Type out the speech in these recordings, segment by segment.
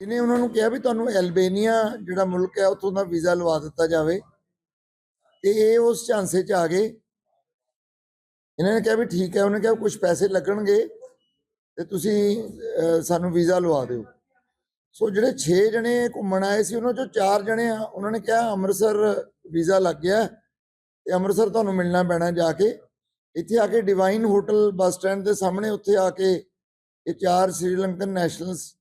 ਇਹਨੇ ਉਹਨਾਂ ਨੂੰ ਕਿਹਾ ਵੀ ਤੁਹਾਨੂੰ ਐਲਬੇਨੀਆ ਜਿਹੜਾ ਮੁਲਕ ਹੈ, ਉੱਥੋਂ ਦਾ ਵੀਜ਼ਾ ਲਵਾ ਦਿੱਤਾ ਜਾਵੇ। ਤੇ ਇਹ ਉਸ ਝਾਂਸੇ 'ਚ ਆ ਗਏ। ਇਹਨਾਂ ਨੇ ਕਿਹਾ ਵੀ ਠੀਕ ਹੈ, ਉਹਨੇ ਕਿਹਾ ਕੁਝ ਪੈਸੇ ਲੱਗਣਗੇ ਤੇ ਤੁਸੀਂ ਸਾਨੂੰ ਵੀਜ਼ਾ ਲਵਾ ਦਿਓ। ਸੋ ਜਿਹੜੇ 6 ਜਣੇ ਘੁੰਮਣ ਆਏ ਸੀ, ਉਹਨਾਂ ਚੋਂ 4 ਜਣੇ ਆ, ਉਹਨਾਂ ਨੇ ਕਿਹਾ ਅੰਮ੍ਰਿਤਸਰ ਵੀਜ਼ਾ ਲੱਗ ਗਿਆ ਤੇ ਅੰਮ੍ਰਿਤਸਰ ਤੁਹਾਨੂੰ ਮਿਲਣਾ ਪੈਣਾ ਜਾ ਕੇ। ਇੱਥੇ ਆ ਕੇ ਡਿਵਾਈਨ ਹੋਟਲ ਬੱਸ ਸਟੈਂਡ ਦੇ ਸਾਹਮਣੇ, ਉੱਥੇ ਆ ਕੇ ਇਹ ਚਾਰ ਸ੍ਰੀਲੰਕਨ ਨੈਸ਼ਨਲਸ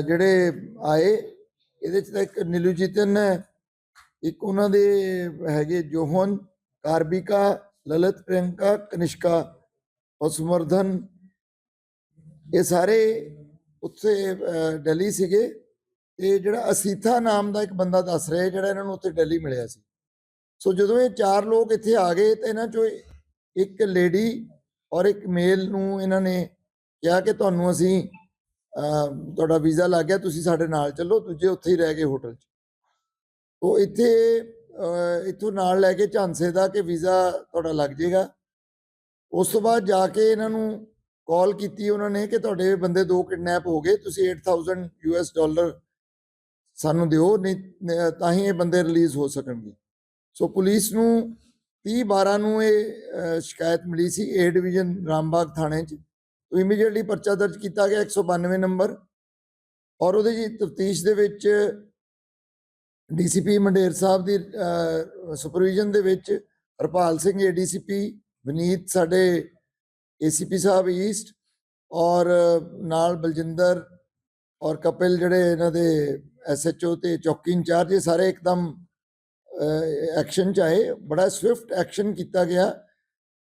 ਜਿਹੜੇ ਆਏ ਇਹਦੇ ਚ ਤਾਂ ਇੱਕ ਨਿਲੂਜੀਤਨ ਹੈ ਇੱਕ ਉਹਨਾਂ ਦੇ ਹੈਗੇ ਜੋਹਨ ਕਾਰਬਿਕਾ ਲਲਿਤ ਪ੍ਰਿਯੰਕਾ ਕਨਿਸ਼ਕਾ ਔਰ ਇਹ ਸਾਰੇ ਉੱਥੇ ਅਹ, ਦਿੱਲੀ ਸੀਗੇ ਤੇ ਜਿਹੜਾ ਅਸੀਥਾ ਨਾਮ ਦਾ ਇੱਕ ਬੰਦਾ ਦੱਸ ਰਿਹਾ ਜਿਹੜਾ ਇਹਨਾਂ ਨੂੰ ਉੱਥੇ ਦਿੱਲੀ ਮਿਲਿਆ ਸੀ। ਸੋ ਜਦੋਂ ਇਹ ਚਾਰ ਲੋਕ ਇੱਥੇ ਆ ਗਏ ਤੇ ਇਹਨਾਂ ਚੋਂ ਇੱਕ ਲੇਡੀ ਔਰ ਇੱਕ ਮੇਲ ਨੂੰ ਇਹਨਾਂ ਨੇ ਕਿਹਾ ਕਿ ਤੁਹਾਨੂੰ ਅਸੀਂ ਤੁਹਾਡਾ ਵੀਜ਼ਾ ਲੱਗ ਗਿਆ, ਤੁਸੀਂ ਸਾਡੇ ਨਾਲ ਚੱਲੋ, ਦੂਜੇ ਉੱਥੇ ਹੀ ਰਹਿ ਗਏ ਹੋਟਲ 'ਚ। ਉਹ ਇੱਥੇ ਇੱਥੋਂ ਨਾਲ ਲੈ ਕੇ ਝਾਂਸੇ ਦਾ ਕਿ ਵੀਜ਼ਾ ਤੁਹਾਡਾ ਲੱਗ ਜਾਏਗਾ। ਉਸ ਤੋਂ ਬਾਅਦ ਜਾ ਕੇ ਇਹਨਾਂ ਨੂੰ ਕਾਲ ਕੀਤੀ ਉਹਨਾਂ ਨੇ ਕਿ ਤੁਹਾਡੇ ਬੰਦੇ ਦੋ ਕਿਡਨੈਪ ਹੋ ਗਏ, ਤੁਸੀਂ 8000 ਯੂਐਸ ਡਾਲਰ ਸਾਨੂੰ ਦਿਓ, ਨਹੀਂ ਤਾਂ ਹੀ ਇਹ ਬੰਦੇ ਰਿਲੀਜ਼ ਹੋ ਸਕਣਗੇ। ਸੋ ਪੁਲਿਸ ਨੂੰ 30 12 ਨੂੰ ਇਹ ਸ਼ਿਕਾਇਤ ਮਿਲੀ ਸੀ ਏ ਡਿਵੀਜ਼ਨ ਰਾਮਬਾਗ ਥਾਣੇ 'ਚ। ਇਮੀਡੀਏਟਲੀ ਪਰਚਾ ਦਰਜ ਕੀਤਾ ਗਿਆ 192 ਨੰਬਰ ਔਰ ਉਹਦੇ ਜੀ ਤਫਤੀਸ਼ ਦੇ ਵਿੱਚ ਡੀਸੀਪੀ ਮੰਡੇਰ ਸਾਹਿਬ ਦੀ ਸੁਪਰਵਿਜ਼ਨ ਦੇ ਵਿੱਚ ਹਰਪਾਲ ਸਿੰਘ ਏਡੀਸੀਪੀ ਵਿਨੀਤ ਸਾਡੇ ਏਸੀਪੀ ਸਾਹਿਬ ਈਸਟ ਔਰ ਨਾਲ ਬਲਜਿੰਦਰ ਔਰ ਕਪਿਲ ਜਿਹੜੇ ਇਹਨਾਂ ਦੇ ਐਸਐਚਓ ਤੇ ਚੌਕੀ ਇੰਚਾਰਜ, ਇਹ ਸਾਰੇ ਇੱਕਦਮ ਐਕਸ਼ਨ ਚ ਆਏ। ਬੜਾ ਸਵਿਫਟ ਐਕਸ਼ਨ ਕੀਤਾ ਗਿਆ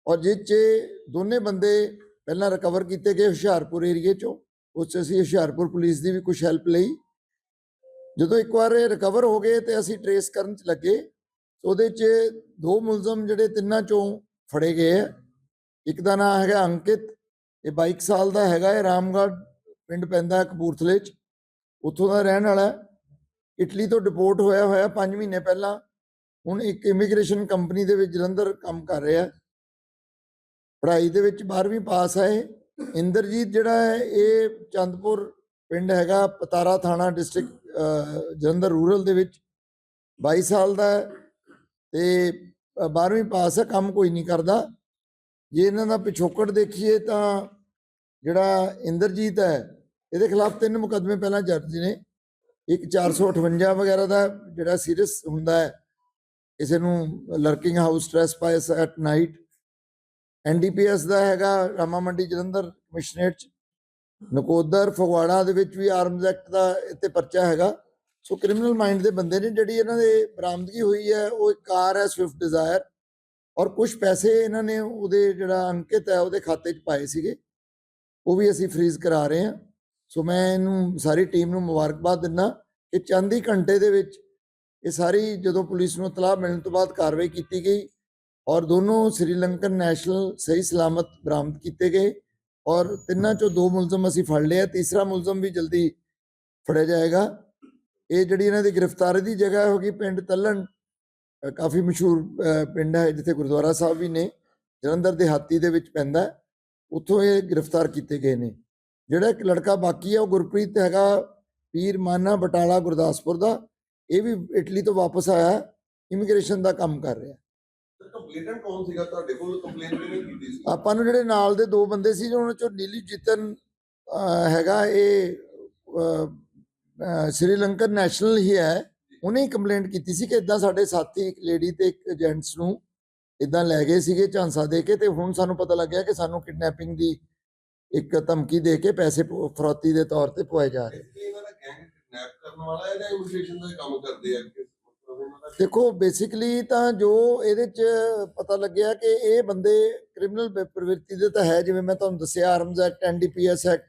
ਔਰ ਜਿਸ 'ਚ ਦੋਨੇ ਬੰਦੇ ਪਹਿਲਾਂ ਰਿਕਵਰ ਕੀਤੇ ਗਏ ਹੁਸ਼ਿਆਰਪੁਰ ਏਰੀਏ ਚੋਂ, ਉਸ 'ਚ ਅਸੀਂ ਹੁਸ਼ਿਆਰਪੁਰ ਪੁਲਿਸ ਦੀ ਵੀ ਕੁਝ ਹੈਲਪ ਲਈ। ਜਦੋਂ ਇੱਕ ਵਾਰ ਇਹ ਰਿਕਵਰ ਹੋ ਗਏ ਤੇ ਅਸੀਂ ਟਰੇਸ ਕਰਨ ਚ ਲੱਗੇ ਉਹਦੇ 'ਚ ਦੋ ਮੁਲਜ਼ਮ ਜਿਹੜੇ ਤਿੰਨਾਂ ਚੋਂ ਫੜੇ ਗਏ ਆ। ਇੱਕ ਦਾ ਨਾਮ ਹੈਗਾ ਅੰਕਿਤ, ਇਹ 22 ਸਾਲ ਦਾ ਹੈਗਾ, ਇਹ ਰਾਮਗੜ੍ਹ ਪਿੰਡ ਪੈਂਦਾ ਕਪੂਰਥਲੇ 'ਚ। ਉੱਥੋਂ ਦਾ ਰਹਿਣ ਵਾਲਾ ਇਟਲੀ ਤੋਂ ਡਿਪੋਰਟ ਹੋਇਆ ਹੋਇਆ 5 ਮਹੀਨੇ ਪਹਿਲਾਂ। ਹੁਣ ਇੱਕ ਇਮੀਗ੍ਰੇਸ਼ਨ ਕੰਪਨੀ ਦੇ ਵਿੱਚ ਜਲੰਧਰ ਕੰਮ ਕਰ ਰਿਹਾ ਪੜ੍ਹਾਈ ਦੇ ਵਿੱਚ 12ਵੀਂ ਪਾਸ ਹੈ ਇੰਦਰਜੀਤ ਜਿਹੜਾ ਹੈ, ਇਹ ਚੰਦਪੁਰ ਪਿੰਡ ਹੈਗਾ, ਪਤਾਰਾ ਥਾਣਾ ਡਿਸਟ੍ਰਿਕਟ ਜਲੰਧਰ ਰੂਰਲ ਦੇ ਵਿੱਚ। 22 ਸਾਲ ਦਾ ਹੈ ਤੇ 12ਵੀਂ ਪਾਸ ਹੈ ਕੰਮ ਕੋਈ ਨਹੀਂ ਕਰਦਾ। ਜੇ ਇਹਨਾਂ ਦਾ ਪਿਛੋਕੜ ਦੇਖੀਏ ਤਾਂ ਜਿਹੜਾ ਇੰਦਰਜੀਤ ਹੈ, ਇਹਦੇ ਖਿਲਾਫ ਤਿੰਨ ਮੁਕੱਦਮੇ ਪਹਿਲਾਂ ਦਰਜ ਨੇ। ਇੱਕ 458 ਵਗੈਰਾ ਦਾ ਜਿਹੜਾ ਸੀਰੀਅਸ ਹੁੰਦਾ ਹੈ, ਕਿਸੇ ਨੂੰ lurking house trespass at night NDPS ਦਾ ਹੈਗਾ ਰਾਮਾ ਮੰਡੀ ਜਲੰਧਰ ਕਮਿਸ਼ਨਰੇਟ ਚ। ਨਕੋਦਰ, ਫਗਵਾੜਾ ਦੇ ਵਿੱਚ ਵੀ ਆਰਮਜ਼ ਐਕਟ ਦਾ ਇੱਥੇ ਪਰਚਾ ਹੈਗਾ। ਸੋ ਕ੍ਰਿਮੀਨਲ ਮਾਈਂਡ ਦੇ ਬੰਦੇ ਨੇ ਜਿਹੜੀ ਇਹਨਾਂ ਦੇ ਬਰਾਮਦਗੀ ਹੋਈ ਹੈ, ਉਹ ਇੱਕ ਕਾਰ ਹੈ ਸਵਿਫਟ ਡਿਜ਼ਾਇਰ ਔਰ ਕੁਝ ਪੈਸੇ ਇਹਨਾਂ ਨੇ ਉਹਦੇ ਜਿਹੜਾ ਅੰਕਿਤ ਹੈ, ਉਹਦੇ ਖਾਤੇ 'ਚ ਪਾਏ ਸੀਗੇ। ਉਹ ਵੀ ਅਸੀਂ ਫ੍ਰੀਜ਼ ਕਰਾ ਰਹੇ ਹਾਂ। ਸੋ ਮੈਂ ਇਹਨੂੰ ਸਾਰੀ ਟੀਮ ਨੂੰ ਮੁਬਾਰਕਬਾਦ ਦਿੰਦਾ ਕਿ ਚੰਦ ਹੀ ਘੰਟੇ ਦੇ ਵਿੱਚ ਇਹ ਸਾਰੀ ਜਦੋਂ ਪੁਲਿਸ ਨੂੰ ਇਤਲਾਹ ਮਿਲਣ ਤੋਂ ਬਾਅਦ ਕਾਰਵਾਈ ਕੀਤੀ ਗਈ। ਔਰ ਦੋਨੋਂ ਸ੍ਰੀਲੰਕਨ ਨੈਸ਼ਨਲ ਸਹੀ ਸਲਾਮਤ ਬਰਾਮਦ ਕੀਤੇ ਗਏ ਔਰ ਤਿੰਨਾਂ ਚੋਂ ਦੋ ਮੁਲਜ਼ਮ ਅਸੀਂ ਫੜ ਲਿਆ ਤੀਸਰਾ ਮੁਲਜ਼ਮ ਵੀ ਜਲਦੀ ਫੜਿਆ ਜਾਏਗਾ। ਇਹ ਜਿਹੜੀ ਇਹਨਾਂ ਦੀ ਗ੍ਰਿਫਤਾਰੀ ਦੀ ਜਗ੍ਹਾ ਹੋਗੀ ਪਿੰਡ ਤੱਲਣ ਕਾਫੀ ਮਸ਼ਹੂਰ ਪਿੰਡ ਹੈ ਜਿੱਥੇ ਗੁਰਦੁਆਰਾ ਸਾਹਿਬ ਵੀ ਨੇ, ਜਲੰਧਰ ਦੇ ਹਾਤੀ ਦੇ ਵਿੱਚ ਪੈਂਦਾ ਉੱਥੋਂ ਇਹ ਗ੍ਰਿਫਤਾਰ ਕੀਤੇ ਗਏ ਨੇ। ਜਿਹੜਾ ਇੱਕ ਲੜਕਾ ਬਾਕੀ ਹੈ ਉਹ ਗੁਰਪ੍ਰੀਤ ਹੈਗਾ, ਪੀਰ ਮਾਨਾ ਬਟਾਲਾ ਗੁਰਦਾਸਪੁਰ ਦਾ, ਇਹ ਵੀ ਇਟਲੀ ਤੋਂ ਵਾਪਸ ਆਇਆ, ਇਮੀਗ੍ਰੇਸ਼ਨ ਦਾ ਕੰਮ ਕਰ ਰਿਹਾ। ਕੰਪਲੇਨਟ ਕੌਣ ਸੀਗਾ? ਤੁਹਾਡੇ ਕੋਲ ਕੰਪਲੇਂਟ ਕਿਹਨੇ ਕੀਤੀ ਸੀ? ਆਪਾਂ ਨੂੰ ਜਿਹੜੇ ਨਾਲ ਦੇ ਦੋ ਬੰਦੇ ਸੀ ਉਹਨਾਂ ਚੋਂ ਨੀਲੀ ਜਿਤਨ ਹੈਗਾ ਇਹ ਸ੍ਰੀਲੰਕਨ ਨੈਸ਼ਨਲ ਹੀ ਹੈ। ਉਹਨੇ ਹੀ ਕੰਪਲੇਂਟ ਕੀਤੀ ਸੀ ਕਿ ਇਦਾਂ ਸਾਡੇ ਸਾਥੀ ਇੱਕ ਲੇਡੀ ਤੇ ਇੱਕ ਜੈਂਟਸ ਨੂੰ ਇਦਾਂ ਲੈ ਗਏ ਸੀਗੇ ਝਾਂਸਾ ਦੇ ਕੇ ਤੇ ਹੁਣ ਸਾਨੂੰ ਪਤਾ ਲੱਗਿਆ ਕਿ ਸਾਨੂੰ ਕਿਡਨੈਪਿੰਗ ਦੀ ਇੱਕ ਧਮਕੀ ਦੇ ਕੇ ਪੈਸੇ ਫਰੌਤੀ ਦੇ ਤੌਰ ਤੇ ਪਵਾਏ ਜਾ ਰਹੇ। ਇਹ ਇਹਨਾਂ ਦਾ ਗੈਂਗ ਕਿਡਨੈਪ ਕਰਨ ਵਾਲਾ ਹੈ ਜਾਂ ਇਮੀਗ੍ਰੇਸ਼ਨ ਦਾ ਕੰਮ ਕਰਦੇ ਆ ਕਿ ਮਤਲਬ ਇਹਨਾਂ ਦਾ ਦੇਖੋ ਬੇਸਿਕਲੀ ਤਾਂ ਜੋ ਇਹਦੇ ਚ ਪਤਾ ਲੱਗਿਆ ਕਿ ਇਹ ਬੰਦੇ ਕ੍ਰਿਮੀਨਲ ਪ੍ਰਵਿਰਤੀ ਦੇ ਤਾਂ ਹੈ, ਜਿਵੇਂ ਮੈਂ ਤੁਹਾਨੂੰ ਦੱਸਿਆ ਆਰਮਜ਼ ਐਕਟ ਐਨਡੀਪੀਐਸ ਐਕਟ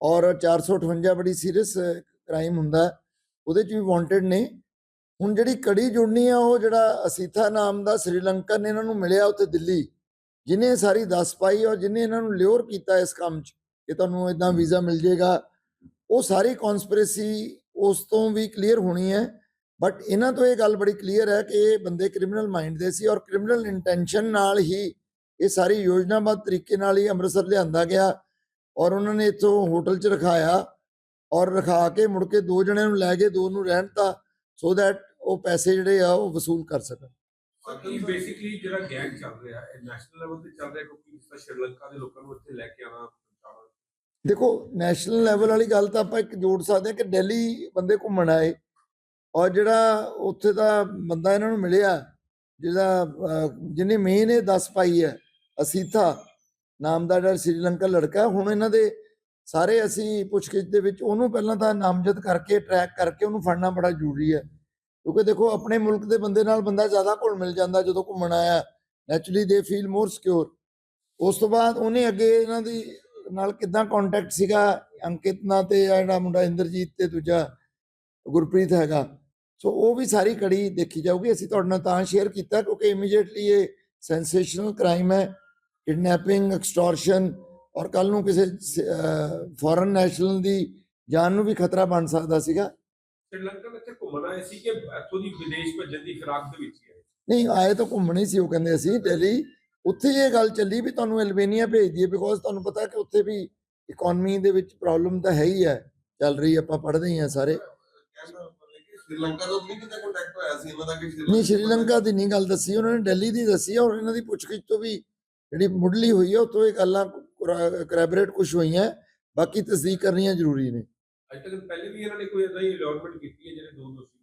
ਔਰ 458 ਬੜੀ ਸੀਰੀਅਸ ਕ੍ਰਾਈਮ ਹੁੰਦਾ, ਉਹਦੇ ਚ ਵੀ ਵਾਂਟਡ ਨੇ। ਹੁਣ ਜਿਹੜੀ ਕੜੀ ਜੁੜਨੀ ਆ, ਉਹ ਜਿਹੜਾ ਅਸੀਥਾ ਨਾਮ ਦਾ ਸ੍ਰੀਲੰਕਨ ਇਹਨਾਂ ਨੂੰ ਮਿਲਿਆ ਉੱਥੇ ਦਿੱਲੀ ਜਿਨੇ ਸਾਰੀ ਦੱਸ ਪਾਈ ਔਰ ਜਿਨੇ ਇਹਨਾਂ ਨੂੰ ਲਿਓਰ ਕੀਤਾ ਇਸ ਕੰਮ 'ਚ ਕਿ ਤੁਹਾਨੂੰ ਇਦਾਂ ਵੀਜ਼ਾ ਮਿਲ ਜਾਏਗਾ ਉਹ ਸਾਰੀ ਕਨਸਪੀਰੇਸੀ ਉਸ ਤੋਂ ਵੀ ਕਲੀਅਰ ਹੋਣੀ ਹੈ। ਬਟ ਇਹਨਾਂ ਤੋਂ ਇਹ ਗੱਲ ਬੜੀ ਕਲੀਅਰ ਹੈ ਕਿ ਇਹ ਬੰਦੇ ਕ੍ਰਿਮੀਨਲ ਮਾਈਂਡ ਦੇ ਸੀ ਔਰ ਕ੍ਰਿਮੀਨਲ ਇੰਟੈਂਸ਼ਨ ਨਾਲ ਹੀ ਇਹ ਸਾਰੀ ਯੋਜਨਾਬੱਧ ਤਰੀਕੇ ਨਾਲ ਹੀ ਅੰਮ੍ਰਿਤਸਰ ਲਿਆਂਦਾ ਗਿਆ ਔਰ ਉਹਨਾਂ ਨੇ ਇੱਥੋਂ ਹੋਟਲ 'ਚ ਰਖਾਇਆ ਔਰ ਰਖਾ ਕੇ ਮੁੜ ਕੇ ਦੋ ਜਣਿਆਂ ਨੂੰ ਲੈ ਕੇ ਦੋ ਨੂੰ ਰਹਿਣ ਤਾਂ ਸੋ ਦੈਟ ਉਹ ਪੈਸੇ ਜਿਹੜੇ ਆ ਉਹ ਵਸੂਲ ਕਰ ਸਕਣ। ਬਾਕੀ ਬੇਸਿਕਲੀ ਜਿਹੜਾ ਗੈਂਗ ਚੱਲ ਰਿਹਾ ਹੈ ਨੈਸ਼ਨਲ ਲੈਵਲ ਤੇ ਚੱਲ ਰਿਹਾ ਕਿਉਂਕਿ ਜਿਸ ਤਰ੍ਹਾਂ ਸ਼੍ਰੀਲੰਕਾ ਦੇ ਲੋਕਾਂ ਨੂੰ ਇੱਥੇ ਲੈ ਕੇ ਆਣਾ ਪਹੁੰਚਾਉਣਾ। ਦੇਖੋ ਨੈਸ਼ਨਲ ਲੈਵਲ ਵਾਲੀ ਗੱਲ ਤਾਂ ਆਪਾਂ ਇੱਕ ਜੋੜ ਸਕਦੇ ਹਾਂ ਕਿ ਦਿੱਲੀ ਬੰਦੇ ਘੁੰਮਣ ਆਏ। ਔਰ ਜਿਹੜਾ ਉੱਥੇ ਦਾ ਬੰਦਾ ਇਹਨਾਂ ਨੂੰ ਮਿਲਿਆ ਜਿਹਦਾ ਅਹ, ਜਿਹਨੇ ਮੇਨ ਇਹ ਦੱਸ ਪਾਈ ਹੈ ਅਸੀਥਾ ਨਾਮ ਦਾ ਜਿਹੜਾ ਸ੍ਰੀਲੰਕਾ ਲੜਕਾ ਹੁਣ ਇਹਨਾਂ ਦੇ ਸਾਰੇ ਅਸੀਂ ਪੁੱਛਗਿੱਛ ਦੇ ਵਿੱਚ ਉਹਨੂੰ ਪਹਿਲਾਂ ਤਾਂ ਨਾਮਜ਼ਦ ਕਰਕੇ ਟਰੈਕ ਕਰਕੇ ਉਹਨੂੰ ਫੜਨਾ ਬੜਾ ਜ਼ਰੂਰੀ ਹੈ। ਕਿਉਂਕਿ ਦੇਖੋ ਆਪਣੇ ਮੁਲਕ ਦੇ ਬੰਦੇ ਨਾਲ ਬੰਦਾ ਜ਼ਿਆਦਾ ਘੁਲ ਮਿਲ ਜਾਂਦਾ ਜਦੋਂ ਘੁੰਮਣ ਆਇਆ ਨੈਚੁਰਲੀ ਦੇ ਫੀਲ ਮੋਰ ਸਿਕਿਉਰ ਉਸ ਤੋਂ ਬਾਅਦ ਉਹਨੇ ਅੱਗੇ ਇਹਨਾਂ ਦੀ ਨਾਲ ਕਿਦਾਂ ਕੰਟੈਕਟ ਸੀਗਾ ਅੰਕਿਤ ਨਾਲ ਤੇ ਆਹ ਜਿਹੜਾ ਮੁੰਡਾ ਇੰਦਰਜੀਤ ਤੇ ਦੂਜਾ ਗੁਰਪ੍ਰੀਤ ਹੈਗਾ। ਸੋ ਉਹ ਵੀ ਸਾਰੀ ਕੜੀ ਦੇਖੀ ਜਾਊਗੀ। ਅਸੀਂ ਤੁਹਾਡੇ ਨਾਲ ਤਾਂ ਸ਼ੇਅਰ ਕੀਤਾ ਕਿਉਂਕਿ ਇਮੀਡੀਏਟਲੀ ਇਹ ਸੈਂਸੇਸ਼ਨਲ ਕ੍ਰਾਈਮ ਹੈ। ਕਿਡਨੈਪਿੰਗ ਐਕਸਟੋਰਸ਼ਨ ਔਰ ਕੱਲ ਨੂੰ ਕਿਸੇ ਫੋਰਨ ਨੈਸ਼ਨਲ ਦੀ ਜਾਨ ਨੂੰ ਵੀ ਖਤਰਾ ਬਣ ਸਕਦਾ ਸੀਗਾ। ਸ਼੍ਰੀਲੰਕਾ ਵਿੱਚ ਘੁੰਮਣ ਆਏ ਸੀ ਕਿ ਇੱਥੋਂ ਦੀ ਵਿਦੇਸ਼ ਭੇਜਣ ਦੀ ਫਿਰਾਕ ਦੇ ਵਿੱਚ ਆਏ ਨਹੀਂ ਆਏ ਤਾਂ ਘੁੰਮਣ ਸੀ ਉਹ ਕਹਿੰਦੇ ਅਸੀਂ ਦਿੱਲੀ। ਉੱਥੇ ਇਹ ਗੱਲ ਚੱਲੀ ਵੀ ਤੁਹਾਨੂੰ ਐਲਬੇਨੀਆ ਭੇਜ ਦਈਏ ਬਿਕੋਜ਼ ਤੁਹਾਨੂੰ ਪਤਾ ਕਿ ਉੱਥੇ ਵੀ ਇਕਨੋਮੀ ਦੇ ਵਿੱਚ ਪ੍ਰੋਬਲਮ ਤਾਂ ਹੈ ਹੀ ਹੈ। ਚੱਲ ਰਹੀ ਆਪਾਂ ਪੜ੍ਹਦੇ ਹੀ ਸਾਰੇ। ਸ਼੍ਰੀਲੰਕਾ ਤੋਂ ਨਹੀਂ ਕਿਤੇ ਕੰਟੈਕਟ ਹੋਇਆ ਸੀ ਇਹਨਾਂ ਦਾ ਕਿ ਨਹੀਂ ਸ਼੍ਰੀਲੰਕਾ ਦੀ ਨਹੀਂ ਗੱਲ ਦੱਸੀ ਉਹਨਾਂ ਨੇ ਦਿੱਲੀ ਦੀ ਦੱਸੀ ਹੈ ਔਰ ਇਹਨਾਂ ਦੀ ਪੁੱਛਗਿੱਛ ਤੋਂ ਵੀ ਜਿਹੜੀ ਮੁੱਢਲੀ ਹੋਈ ਹੈ ਉੱਥੋਂ ਇਹ ਗੱਲਾਂ ਕਰੈਬਰੇਟ ਕੁਝ ਹੋਈਆਂ ਬਾਕੀ ਤਸਦੀਕ ਕਰਨੀਆਂ ਜ਼ਰੂਰੀ ਨੇ। ਅੱਜ ਤੱਕ ਪਹਿਲੇ ਵੀ ਇਹਨਾਂ ਨੇ ਕੋਈ ਇਦਾਂ ਹੀ ਅਲਾਟਮੈਂਟ ਕੀਤੀ ਹੈ ਜਿਹੜੇ ਦੋ ਦੋਸ਼ੀ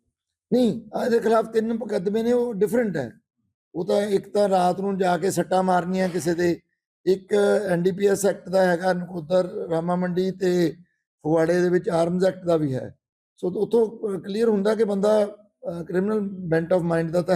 ਨਹੀਂ ਆਹ ਇਹਦੇ ਖਿਲਾਫ ਤਿੰਨ ਮੁਕੱਦਮੇ ਨੇ ਉਹ ਡਿਫਰੈਂਟ ਹੈ। ਉਹ ਤਾਂ ਇੱਕ ਤਾਂ ਰਾਤ ਨੂੰ ਜਾ ਕੇ ਸੱਟਾਂ ਮਾਰਨੀਆਂ ਕਿਸੇ ਦੇ ਇੱਕ ਐਨਡੀਪੀਐਸ ਐਕਟ ਦਾ ਹੈਗਾ ਨਕੋਦਰ ਰਾਮਾ ਮੰਡੀ ਤੇ ਫਗਵਾੜੇ ਦੇ ਵਿੱਚ ਆਰਮਜ਼ ਐਕਟ ਦਾ ਵੀ ਹੈ। ਸੋ ਉੱਥੋਂ ਕਲੀਅਰ ਹੁੰਦਾ ਕਿ ਬੰਦਾ ਕ੍ਰਿਮੀਨਲ ਬੈਂਟ ਆਫ ਮਾਈਂਡ ਦਾ ਤਾਂ